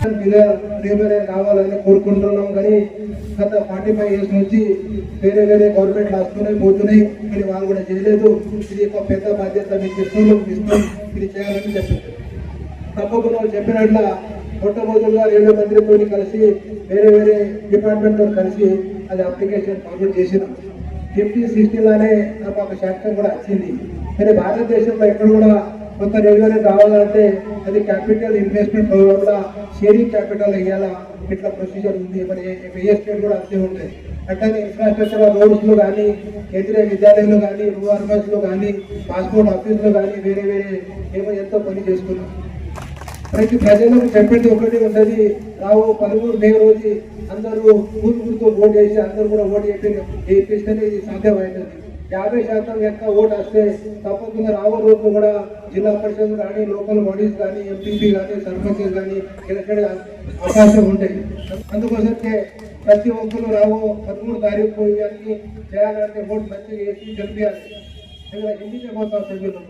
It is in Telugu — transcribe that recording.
ప్రీమియర్ కావాలని కోరుకుంటున్నాం కానీ గత ఫార్టీ ఫైవ్ ఇయర్స్ నుంచి వేరే వేరే గవర్నమెంట్ వస్తున్నాయి పోతున్నాయి కానీ వాళ్ళు కూడా చేయలేదు. ఇది ఒక పెద్ద బాధ్యత మీకు ఇస్తున్నాం ఇస్తాం ఇది చేయాలని చెప్పింది తప్పకుండా చెప్పినట్ల మొట్టమొదటిగా రైల్వే మంత్రితో కలిసి వేరే వేరే డిపార్ట్మెంట్తో కలిసి అది అప్లికేషన్ ఫార్వర్డ్ చేసినాం. ఫిఫ్టీ సిక్స్టీలోనే నాకు ఒక శాంక్షన్ కూడా వచ్చింది. కానీ భారతదేశంలో ఎక్కడ కూడా కొంత రైల్వే కావాలంటే అది క్యాపిటల్ ఇన్వెస్ట్మెంట్ కూడా షేరింగ్ క్యాపిటల్ అయ్యేలా ఇట్లా ప్రొసీజర్ ఉంది. మరి ఏ స్టేట్ కూడా అంతే ఉంటాయి అట్లనే ఇన్ఫ్రాస్ట్రక్చర్ రోడ్స్లో కానీ కేంద్రీయ విద్యాలయంలో కానీ రూ కానీ పాస్పోర్ట్ ఆఫీస్లో కానీ వేరే వేరే ఏమో ఎంతో పని చేసుకున్నాం. ప్రతి ప్రజలకు చెప్పేది ఒకటి ఉంటుంది రావు పదమూడు మే రోజు అందరూ ఊరు ఊరితో ఓటు వేసి అందరూ కూడా ఓటు చెప్పి వేపిస్తేనే ఇది సాధ్యమైనది యాభై శాతం యొక్క ఓటు వస్తే తప్పకుండా రావు రోజు కూడా జిల్లా పరిషత్ కానీ లోకల్ బాడీస్ కానీ ఎంపీపీ కానీ సర్పంచెస్ కానీ ఎలక్టెడ్ అవకాశం ఉంటాయి. అందుకోసమే ప్రతి ఒక్కరు రావు పదమూడు తారీఖు ఇవన్నీ చేయాలంటే ఓటు మంచిగా వేసి గెలిపించాలి ఇక్కడ హిందీ పోతాం సభ్యులు